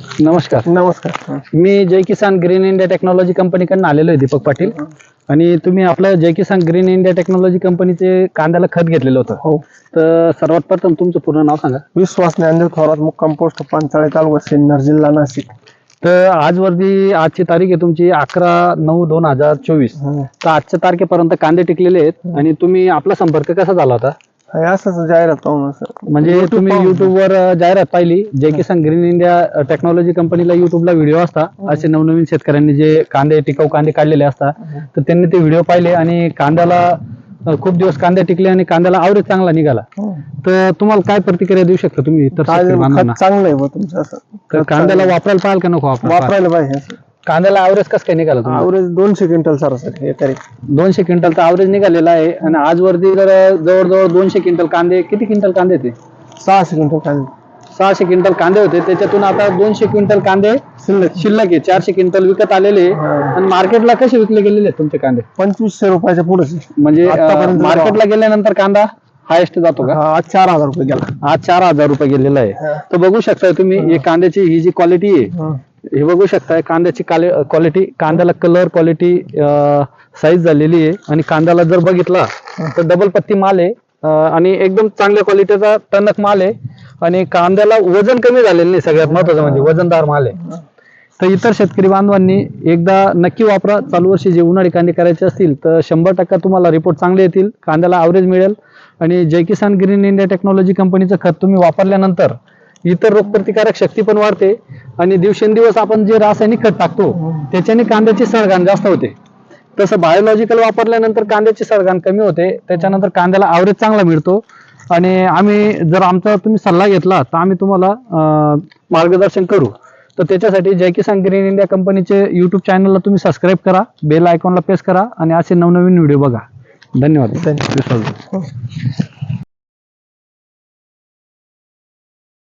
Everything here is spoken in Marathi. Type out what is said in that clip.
नमस्कार. नमस्कार. मी Jai Kisan green India technology कंपनीकडून आलेलो आहे दीपक पाटील. आणि तुम्ही आपलं Jai Kisan green India technology कंपनीचे कांद्याला खत घेतलेलं होतं. हो. तर सर्वात प्रथम तुमचं पूर्ण नाव सांगा. विश्वास ज्ञानदेव थोरात मुक्काम पोस्ट पांचाळे तालुका सिन्नर जिल्हा नाशिक. तर आजवरती आजची तारीख आहे तुमची अकरा नऊ दोन हजार चोवीस. तर आजच्या तारखेपर्यंत कांदे टिकलेले आहेत. आणि तुम्ही आपला संपर्क कसा झाला होता? हे असंच जाहिरात पाहून असं. म्हणजे तुम्ही युट्यूबवर अं, जाहिरात पाहिली Jai Kisan green India technology कंपनीला युट्यूबला व्हिडिओ असता असे नवनवीन शेतकऱ्यांनी जे कांदे टिकाऊ कांदे काढलेले असतात तर त्यांनी ते व्हिडिओ पाहिले आणि कांद्याला अं, खूप दिवस कांदे टिकले आणि कांद्याला आवरेज चांगला निघाला. हं. तर तुम्हाला काय प्रतिक्रिया देऊ शकता तुम्ही बांधवांना? खत चांगलं आहे बुवा तुमचं असं. तर कांद्याला वापरायला पाहाल का नको वापरायला पाहिजे असं. कांद्याला आवरेज कसं काय निघाला तुम्हाला? आवरेज दोनशे क्विंटल सरासरी एकरी. दोनशे क्विंटलचा आवरेज निघालेला आहे. आणि आजवरती जर जवळजवळ दोनशे क्विंटल कांदे किती क्विंटल कांदे ते सहाशे क्विंटल कांदे. सहाशे क्विंटल कांदे होते. त्याच्यातून आता दोनशे क्विंटल कांदे शिल्लक. शिल्लक आहे. चारशे क्विंटल विकत आलेले आहे. हा. आणि मार्केटला कसे विकले गेलेले आहेत तुमचे कांदे? पंचवीसशे रुपयाच्या पुढे. म्हणजे आतापर्यंत मार्केटला गेल्यानंतर कांदा हायेस्ट जातो का? आज चार हजार रुपये गेला. आज चार हजार रुपये गेलेला आहे. हा. तर बघू शकताय तुम्ही ही. कांद्याची ही जी क्वालिटी आहे हे बघू शकताय कांद्याची क्वालिटी कांद्याला कलर क्वालिटी साईज झालेली आहे. आणि कांद्याला जर बघितला तर डबल पत्ती माल आहे. आणि एकदम चांगल्या क्वालिटीचा टणक माल आहे. आणि कांद्याला वजन कमी झालेलं नाही सगळ्यात महत्वाचं म्हणजे वजनदार माल आहे. तर इतर शेतकरी बांधवांनी एकदा नक्की वापरा. चालू वर्षी जे उन्हाळी कांदे करायचे असतील तर शंभर टक्का तुम्हाला रिपोर्ट चांगले येतील. कांद्याला अवरेज मिळेल. आणि Jai Kisan green India technology कंपनीचं खत तुम्ही वापरल्यानंतर इतर रोगप्रतिकारक शक्ती पण वाढते. आणि दिवसेंदिवस आपण जे रासायनिक खत टाकतो त्याच्याने कांद्याची सळगाण जास्त होते. तसं बायोलॉजिकल वापरल्यानंतर कांद्याची सळगाण कमी होते त्याच्यानंतर कांद्याला आवरेज चांगला मिळतो. आणि आम्ही जर आमचा तुम्ही सल्ला घेतला तर आम्ही तुम्हाला मार्गदर्शन करू. तर त्याच्यासाठी जय किसान ग्रीन इंडिया कंपनीचे युट्यूब चॅनलला तुम्ही सबस्क्राईब करा बेल आयकॉनला प्रेस करा आणि असे नवनवीन व्हिडिओ बघा. धन्यवाद.